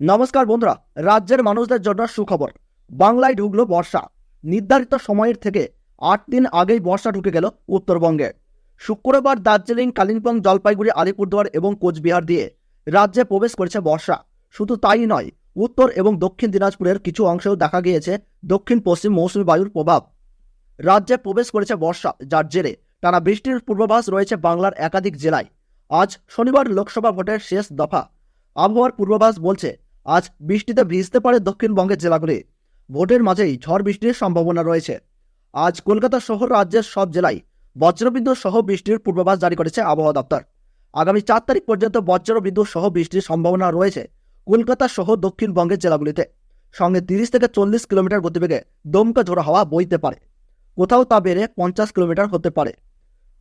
নমস্কার বন্ধুরা, রাজ্যের মানুষদের জন্য সুখবর। বাংলায় ঢুকলো বর্ষা। নির্ধারিত সময়ের থেকে আট দিন আগেই বর্ষা ঢুকে গেল উত্তরবঙ্গে। শুক্রবার দার্জিলিং, কালিম্পং, জলপাইগুড়ি, আলিপুরদুয়ার এবং কোচবিহার দিয়ে রাজ্যে প্রবেশ করেছে বর্ষা। শুধু তাই নয়, উত্তর এবং দক্ষিণ দিনাজপুরের কিছু অংশেও দেখা গিয়েছে দক্ষিণ পশ্চিম মৌসুমি বায়ুর প্রভাব। রাজ্যে প্রবেশ করেছে বর্ষা, যার জেরে টানা বৃষ্টির পূর্বাভাস রয়েছে বাংলার একাধিক জেলায়। আজ শনিবার লোকসভা ভোটের শেষ দফা। আবহাওয়ার পূর্বাভাস বলছে আজ বৃষ্টিতে ভিজতে পারে দক্ষিণবঙ্গের জেলাগুলি। ভোটের মাঝেই ঝড় বৃষ্টির সম্ভাবনা রয়েছে। আজ কলকাতা সহ রাজ্যের সব জেলায় বজ্রবিদ্যুৎ সহ বৃষ্টির পূর্বাভাস জারি করেছে আবহাওয়া দপ্তর। আগামী চার তারিখ পর্যন্ত বজ্রবিদ্যুৎ সহ বৃষ্টির সম্ভাবনা রয়েছে কলকাতা সহ দক্ষিণবঙ্গের জেলাগুলিতে। সঙ্গে তিরিশ থেকে চল্লিশ কিলোমিটার গতিবেগে দমকা ঝোড়ো হাওয়া বইতে পারে। কোথাও তা বেড়ে পঞ্চাশ কিলোমিটার হতে পারে।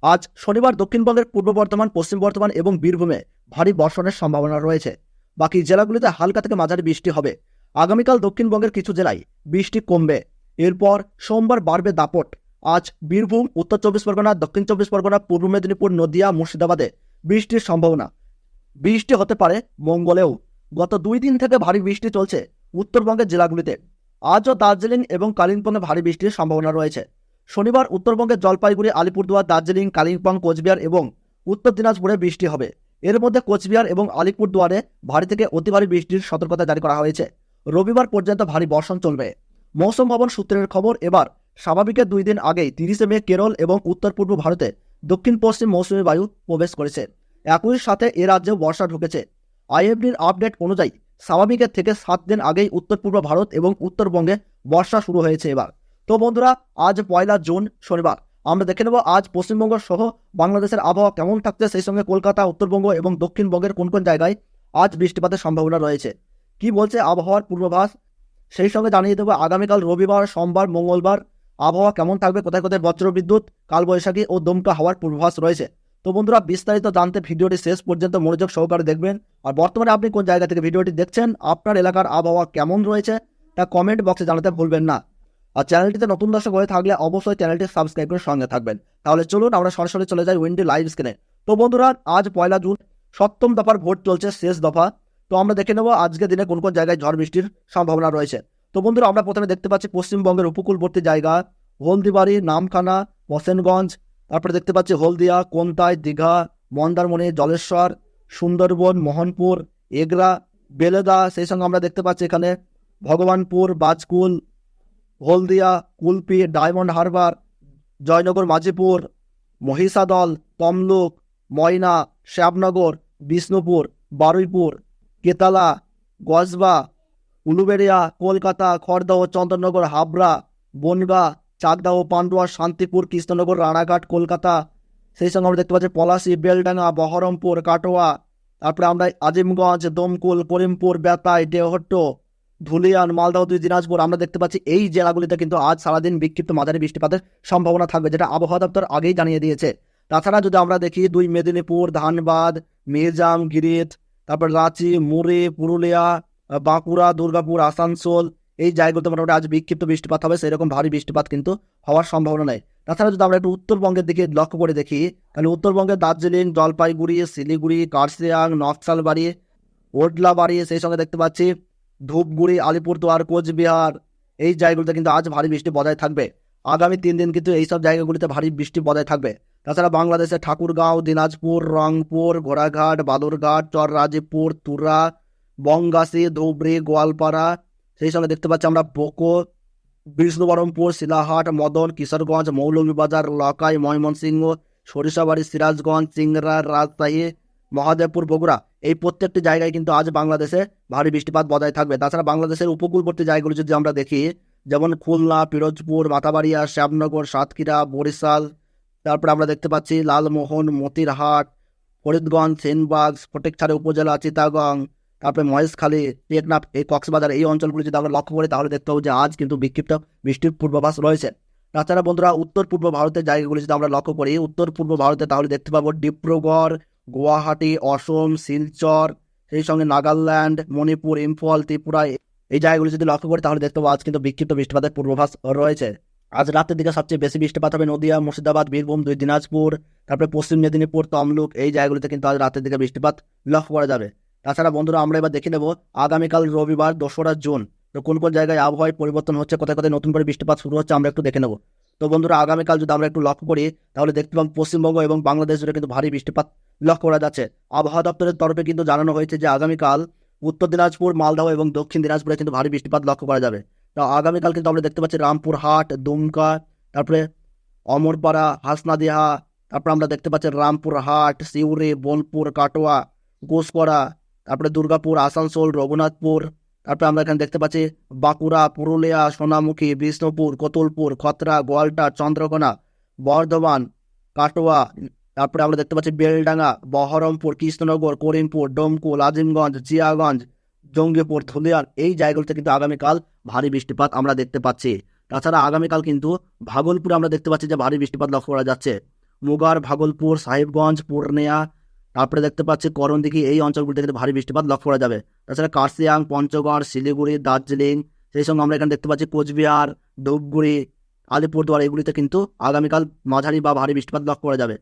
আজ শনিবার দক্ষিণবঙ্গের পূর্ব বর্ধমান, পশ্চিম বর্ধমান এবং বীরভূমে ভারী বর্ষণের সম্ভাবনা রয়েছে। বাকি জেলাগুলিতে হালকা থেকে মাঝারি বৃষ্টি হবে। আগামীকাল দক্ষিণবঙ্গের কিছু জেলায় বৃষ্টি কমবে। এরপর সোমবার বাড়বে দাপট। আজ বীরভূম, উত্তর চব্বিশ পরগনা, দক্ষিণ চব্বিশ পরগনা, পূর্ব মেদিনীপুর, নদিয়া, মুর্শিদাবাদে বৃষ্টির সম্ভাবনা। বৃষ্টি হতে পারে মঙ্গলেও। গত দুই দিন থেকে ভারী বৃষ্টি চলছে উত্তরবঙ্গের জেলাগুলিতে। আজও দার্জিলিং এবং কালিম্পংয়ে ভারী বৃষ্টির সম্ভাবনা রয়েছে। শনিবার উত্তরবঙ্গের জলপাইগুড়ি, আলিপুরদুয়ার, দার্জিলিং, কালিম্পং, কোচবিহার এবং উত্তর দিনাজপুরে বৃষ্টি হবে। এর মধ্যে কোচবিহার এবং আলিপুরদুয়ারে ভারী থেকে অতি ভারী বৃষ্টির সতর্কতা জারি করা হয়েছে। রবিবার পর্যন্ত ভারী বর্ষণ চলবে। মৌসুম ভবন সূত্রের খবর, এবার স্বাভাবিকের দুই দিন আগেই তিরিশে মে কেরল এবং উত্তর পূর্ব ভারতে দক্ষিণ পশ্চিম মৌসুমী বায়ু প্রবেশ করেছে। একই সাথে এ রাজ্যে বর্ষা ঢুকেছে। আইএফডির আপডেট অনুযায়ী স্বাভাবিকের থেকে সাত দিন আগেই উত্তর পূর্ব ভারত এবং উত্তরবঙ্গে বর্ষা শুরু হয়েছে এবার। তো বন্ধুরা, আজ পয়লা জুন, শনিবার। আমরা দেখে নেব আজ পশ্চিমবঙ্গ সহ বাংলাদেশের আবহাওয়া কেমন থাকছে, সেই সঙ্গে কলকাতা, উত্তরবঙ্গ এবং দক্ষিণবঙ্গের কোন কোন জায়গায় আজ বৃষ্টিপাতের সম্ভাবনা রয়েছে। কি বলছে আবহাওয়ার পূর্বাভাস? সেই সঙ্গে জানিয়ে দেবো আগামীকাল রবিবার, সোমবার, মঙ্গলবার আবহাওয়া কেমন থাকবে, কোথায় কোথায় বজ্রবিদ্যুৎ, কালবৈশাখী ও দমকা হওয়ার পূর্বাভাস রয়েছে। তো বন্ধুরা, বিস্তারিত জানতে ভিডিওটি শেষ পর্যন্ত মনোযোগ সহকারে দেখবেন। আর বর্তমানে আপনি কোন জায়গা থেকে ভিডিওটি দেখছেন, আপনার এলাকার আবহাওয়া কেমন রয়েছে, তা কমেন্ট বক্সে জানাতে ভুলবেন না। আর চ্যানেলটিতে নতুন দর্শক হয়ে থাকলে অবশ্যই চ্যানেলটি সাবস্ক্রাইব করে সঙ্গে থাকবেন। তাহলে চলুন আমরা সরাসরি চলে যাই উইন্ডি লাইভ স্ক্রিনে। তো বন্ধুরা, আজ পয়লা জুন, সপ্তম দফার ভোট চলছে শেষ দফা। তো আমরা দেখে নেব আজকের দিনে কোন কোন জায়গায় ঝড় বৃষ্টির সম্ভাবনা রয়েছে। তো বন্ধুরা, আমরা প্রথমে দেখতে পাচ্ছি পশ্চিমবঙ্গের উপকূলবর্তী জায়গা, হলদিবাড়ি, নামখানা বসেনগঞ্জ তারপরে দেখতে পাচ্ছি হলদিয়া, কোনতাই, দীঘা, মন্দারমণি, জলেশ্বর, সুন্দরবন, মোহনপুর, এগরা, বেলেদা, সেই সঙ্গে আমরা দেখতে পাচ্ছি এখানে ভগবানপুর, বাজকুল হলদিয়া কুলপি ডায়মন্ড হারবার, জয়নগর মাঝিপুর মহিষাদল, তমলুক, ময়না শ্যাবনগর বিষ্ণুপুর, বারুইপুর, কেতালা, গজবা, উলুবেড়িয়া, কলকাতা, খড়দহ, চন্দননগর, হাবড়া, বনগা, চাকদাহ, পান্ডুয়া, শান্তিপুর, কৃষ্ণনগর, রানাঘাট, কলকাতা। সেই সঙ্গে আমরা দেখতে পাচ্ছি পলাশি, বেলডাঙ্গা, বহরমপুর, কাটোয়া। তারপরে আমরা আজিমগঞ্জ, দমকুল, করিমপুর, বেতাই দেহট্ট ধুলিয়ান, মালদহ, দুই দিনাজপুর, আমরা দেখতে পাচ্ছি এই জেলাগুলিতে কিন্তু আজ সারাদিন বিক্ষিপ্ত মাঝারি বৃষ্টিপাতের সম্ভাবনা থাকবে, যেটা আবহাওয়া দপ্তর আগেই জানিয়ে দিয়েছে। তাছাড়া যদি আমরা দেখি, দুই মেদিনীপুর, ধানবাদ, মির্জাম গিরিট তারপর রাঁচি, মুড়ি, পুরুলিয়া বাঁকুড়া, দুর্গাপুর, আসানসোল, এই জায়গাগুলোতে মোটামুটি আজ বিক্ষিপ্ত বৃষ্টিপাত হবে, সেরকম ভারী বৃষ্টিপাত কিন্তু হওয়ার সম্ভাবনা নেই। তাছাড়া যদি আমরা একটু উত্তরবঙ্গের দিকে লক্ষ্য করে দেখি, তাহলে উত্তরবঙ্গের দার্জিলিং, জলপাইগুড়ি, শিলিগুড়ি, কার্শিয়াং, নকশালবাড়ি, ওডলাবাড়ি, সেই সঙ্গে দেখতে পাচ্ছি ধূপগুড়ি, আলিপুরদুয়ার, কোচবিহার, এই জায়গাগুলিতে কিন্তু আজ ভারী বৃষ্টি বজায় থাকবে। আগামী তিন দিন কিন্তু এইসব জায়গাগুলিতে ভারী বৃষ্টি বজায় থাকবে। তাছাড়া বাংলাদেশের ঠাকুরগাঁও, দিনাজপুর, রংপুর, ঘোড়াঘাট বাদুরঘাট চররাজীপুর, তুরা বঙ্গাসি ধুবড়ি, গোয়ালপাড়া, সেই সঙ্গে দেখতে পাচ্ছি আমরা বোকো, বিষ্ণুবরমপুর শিলাহাট মদন, কিশোরগঞ্জ, মৌলভীবাজার, লকাই, ময়মনসিংহ, সরিষাবাড়ি, সিরাজগঞ্জ চিংড়া রাজশাহী, মহাদেবপুর, বগুড়া। এই প্রত্যেকটি জায়গায় কিন্তু আজ বাংলাদেশে ভারী বৃষ্টিপাত বজায় থাকবে। তাছাড়া বাংলাদেশের উপকূলবর্তী জায়গাগুলো যদি আমরা দেখি, যেমন খুলনা, পিরোজপুর মাতাবাড়িয়া শ্যামনগর, সাতক্ষীরা, বরিশাল, তারপরে আমরা দেখতে পাচ্ছি লালমোহন, মতিরহাট, ফরিদগঞ্জ, সেনবাগ, ফটেকছাড়ে উপজেলা চিতাগং তারপরে মহেশখালী, টেকনাফ, এই কক্সবাজার, এই অঞ্চলগুলি যদি আমরা লক্ষ্য করি, তাহলে দেখতে পাবো যে আজ কিন্তু বিক্ষিপ্ত বৃষ্টির পূর্বাভাস রয়েছে। তাছাড়া বন্ধুরা উত্তর পূর্ব ভারতের জায়গাগুলি যদি আমরা লক্ষ্য করি উত্তর পূর্ব ভারতে তাহলে দেখতে পাবো ডিব্রুগড় গুয়াহাটি, অসম, শিলচর, সেই সঙ্গে নাগাল্যান্ড, মণিপুর, ইম্ফল, ত্রিপুরা এই জায়গাগুলি যদি লক্ষ্য করি তাহলে দেখতে পাবো আজ কিন্তু বিক্ষিপ্ত বৃষ্টিপাতের পূর্বাভাস রয়েছে। আজ রাতের দিকে সবচেয়ে বেশি বৃষ্টিপাত হবে নদিয়া, মুর্শিদাবাদ, বীরভূম, দুই দিনাজপুর, তারপরে পশ্চিম মেদিনীপুর, তমলুক, এই জায়গাগুলিতে কিন্তু আজ রাতের দিকে বৃষ্টিপাত লক্ষ্য করা যাবে। তাছাড়া বন্ধুরা, আমরা এবার দেখে নেব আগামীকাল রবিবার, দোসরা জুন। তো কোন কোন জায়গায় আবহাওয়ায় পরিবর্তন হচ্ছে, কোথায় কোথায় নতুন করে বৃষ্টিপাত শুরু হচ্ছে, আমরা একটু দেখে নেব। তো বন্ধুরা, আগামীকাল যদি আমরা একটু লক্ষ্য করি, তাহলে দেখতে পাবো পশ্চিমবঙ্গ এবং বাংলাদেশ জুড়ে কিন্তু ভারী বৃষ্টিপাত লক্ষ্য করা যাচ্ছে। আবহাওয়া দপ্তরের তরফে কিন্তু জানানো হয়েছে যে আগামীকাল উত্তর দিনাজপুর, মালদহ এবং দক্ষিণ দিনাজপুরে কিন্তু ভারী বৃষ্টিপাত লক্ষ্য করা যাবে। তো আগামীকাল কিন্তু আমরা দেখতে পাচ্ছি রামপুরহাট দুমকা, তারপরে অমরপাড়া হাসনাদিহা তারপর আমরা দেখতে পাচ্ছি রামপুরহাট সিউড়ি, বোলপুর, কাটোয়া ঘোষকরা তারপরে দুর্গাপুর, আসানসোল, রঘুনাথপুর, তারপরে আমরা এখানে দেখতে পাচ্ছি বাঁকুড়া, পুরুলিয়া, সোনামুখী, বিষ্ণুপুর, কতুলপুর, খতরা, গোয়ালটা, চন্দ্রকোনা, বর্ধমান, কাটোয়া তারপরে আমরা দেখতে পাচ্ছি বেলডাঙ্গা, বহরমপুর, কৃষ্ণনগর, করিমপুর, ডোমকুল, আজিমগঞ্জ, জিয়াগঞ্জ, জঙ্গিপুর ধুলিয়ান এই জায়গাগুলোতে কিন্তু আগামীকাল ভারী বৃষ্টিপাত আমরা দেখতে পাচ্ছি। তাছাড়া আগামীকাল কিন্তু ভাগলপুরে আমরা দেখতে পাচ্ছি যে ভারী বৃষ্টিপাত লক্ষ্য করা যাচ্ছে। মুগার, ভাগলপুর, সাহেবগঞ্জ, পূর্ণিয়া, তারপরে দেখতে পাচ্ছি করণদিঘি, এই অঞ্চলগুলিতে কিন্তু ভারী বৃষ্টিপাত লক্ষ্য করা যাবে। তাছাড়া কার্সিয়াং পঞ্চগড়, শিলিগুড়ি, দার্জিলিং, সেই সঙ্গে আমরা এখানে দেখতে পাচ্ছি কোচবিহার, ধূপগুড়ি, আলিপুরদুয়ার, এগুলিতে কিন্তু আগামীকাল মাঝারি বা ভারী বৃষ্টিপাত লক্ষ্য করা যাবে।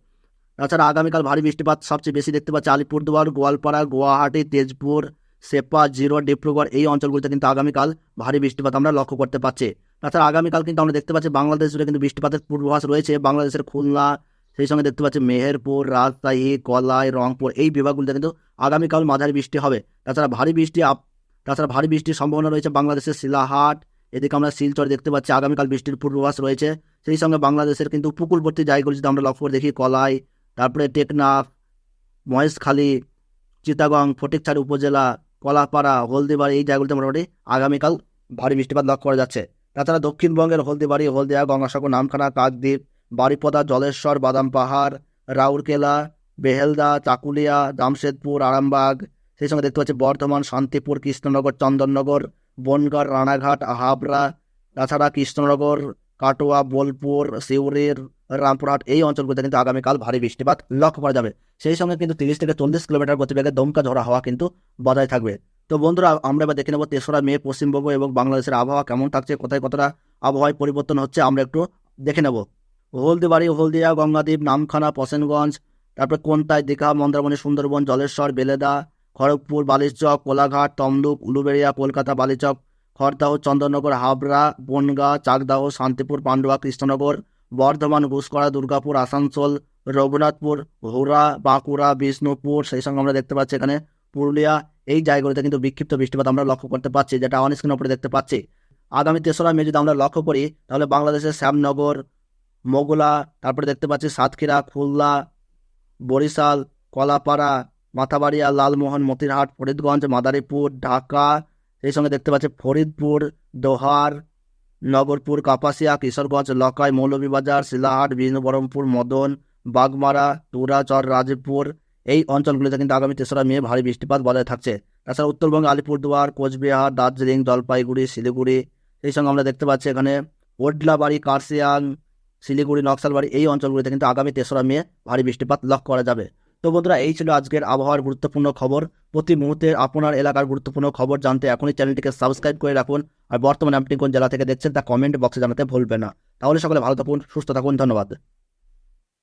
তাছাড়া আগামীকাল ভারী বৃষ্টিপাত সবচেয়ে বেশি দেখতে পাচ্ছি আলিপুরদুয়ার, গোয়ালপাড়া, গুয়াহাটি, তেজপুর, সেপা, জিরো, ডিব্রুগড় এই অঞ্চলগুলিতে কিন্তু আগামীকাল ভারী বৃষ্টিপাত আমরা লক্ষ্য করতে পারছি তাছাড়া আগামীকাল কিন্তু আমরা দেখতে পাচ্ছি বাংলাদেশ জুড়ে কিন্তু বৃষ্টিপাতের পূর্বাভাস রয়েছে। বাংলাদেশের খুলনা, সেই সঙ্গে দেখতে পাচ্ছি মেহেরপুর, রাজশাহী, কলাই, রংপুর এই বিভাগগুলিতে কিন্তু আগামীকাল মাঝারি বৃষ্টি হবে। তাছাড়া ভারী বৃষ্টি তাছাড়া ভারী বৃষ্টির সম্ভাবনা রয়েছে বাংলাদেশের শিলাহাট, এদিকে আমরা শিলচর দেখতে পাচ্ছি আগামীকাল বৃষ্টির পূর্বাভাস রয়েছে। সেই সঙ্গে বাংলাদেশের কিন্তু উপকূলবর্তী জায়গাগুলি যদি আমরা লক্ষ্য করে দেখি, কলাই তারপরে টেকনাফ, মহেশখালী চিতাগং ফটিকছড়ি উপজেলা, কলাপাড়া, হলদিবাড়ি, এই জায়গাগুলিতে মোটামুটি আগামীকাল ভারী বৃষ্টিপাত লক্ষ্য করা যাচ্ছে। তাছাড়া দক্ষিণবঙ্গের হলদিবাড়ি, হলদিয়া, গঙ্গাসাগর, নামখানা, কাকদ্বীপ, বারিপদা, জলেশ্বর, বাদাম পাহাড়, রাউরকেলা, বেহেলদা, চাকুলিয়া, জামশেদপুর, আরামবাগ, সেই সঙ্গে দেখতে পাচ্ছি বর্ধমান, শান্তিপুর, কৃষ্ণনগর, চন্দননগর, বনগাঁ, রানাঘাট, হাবড়া, তাছাড়া কৃষ্ণনগর, কাটোয়া, বোলপুর, সিউড়ির রামপুরহাট এই অঞ্চলগুলিতে কিন্তু আগামীকাল ভারী বৃষ্টিপাত লক্ষ্য করা যাবে। সেই সঙ্গে কিন্তু তিরিশ থেকে চল্লিশ কিলোমিটার গতিবেগে দমকা ঝরা হওয়া কিন্তু বজায় থাকবে। তো বন্ধুরা, আমরা এবার দেখে নেব তেসরা, মে, পশ্চিমবঙ্গ এবং বাংলাদেশের আবহাওয়া কেমন থাকছে, কোথায় কতটা আবহাওয়ায় পরিবর্তন হচ্ছে আমরা একটু দেখে নেব। হলদিবাড়ি, হলদিয়া, গঙ্গাদ্বীপ, নামখানা পশেনগঞ্জ তারপরে কোনতায় দীঘা, মন্দারমণি, সুন্দরবন, জলেশ্বর, বেলেদা, খড়গপুর, বালিচক, কোলাঘাট, তমলুক, উলুবেড়িয়া, কলকাতা, বালিচক, খড়দাহ চন্দননগর হাবড়া, বনগাঁ, চাকদাহ, শান্তিপুর, পান্ডুয়া, কৃষ্ণনগর বর্ধমান ঘুষকরা দুর্গাপুর, আসানসোল, রঘুনাথপুর হুরা বাঁকুড়া, বিষ্ণুপুর, সেই সঙ্গে আমরা দেখতে পাচ্ছি এখানে পুরুলিয়া, এই জায়গাগুলিতে কিন্তু বিক্ষিপ্ত বৃষ্টিপাত আমরা লক্ষ্য করতে পারছি যেটা অন স্ক্রিন উপরে দেখতে পাচ্ছি। আগামী তেসরা মে যদি আমরা লক্ষ্য করি, তাহলে বাংলাদেশের শ্যামনগর, মোগলা, তারপরে দেখতে পাচ্ছি সাতক্ষীরা, খুলনা, বরিশাল, কলাপাড়া, মাথাবাড়িয়া, লালমোহন, মতিরহাট, ফরিদগঞ্জ, মাদারীপুর, ঢাকা, সেই সঙ্গে দেখতে পাচ্ছি ফরিদপুর, দোহার নগরপুর, কাপাসিয়া, কিশোরগঞ্জ, লকাই, মৌলভীবাজার শিলাহাট বিষ্ণুবরমপুর, মদন, বাগমারা, তুরাচর, রাজীবপুর, এই অঞ্চলগুলিতে কিন্তু আগামী তেসরা মে ভারী বৃষ্টিপাত বজায় থাকছে। তাছাড়া উত্তরবঙ্গে, আলিপুরদুয়ার, কোচবিহার, দার্জিলিং, জলপাইগুড়ি, শিলিগুড়ি, সেই সঙ্গে আমরা দেখতে পাচ্ছি এখানে ওডলাবাড়ি কার্সিয়াং শিলিগুড়ি, নকশালবাড়ি, এই অঞ্চলগুলিতে কিন্তু আগামী তেসরা মে ভারী বৃষ্টিপাত লক্ষ্য করা যাবে। তো বন্ধুরা, এই ছিল আজকের আবহাওয়ার গুরুত্বপূর্ণ খবর। প্রতি মুহূর্তে আপনার এলাকার গুরুত্বপূর্ণ খবর জানতে এখনই চ্যানেলটিকে সাবস্ক্রাইব করে রাখুন। আর বর্তমানে আপনি কোন জেলা থেকে দেখছেন তা কমেন্ট বক্সে জানাতে ভুলবেন না। তাহলে সকলে ভালো থাকুন, সুস্থ থাকুন, ধন্যবাদ।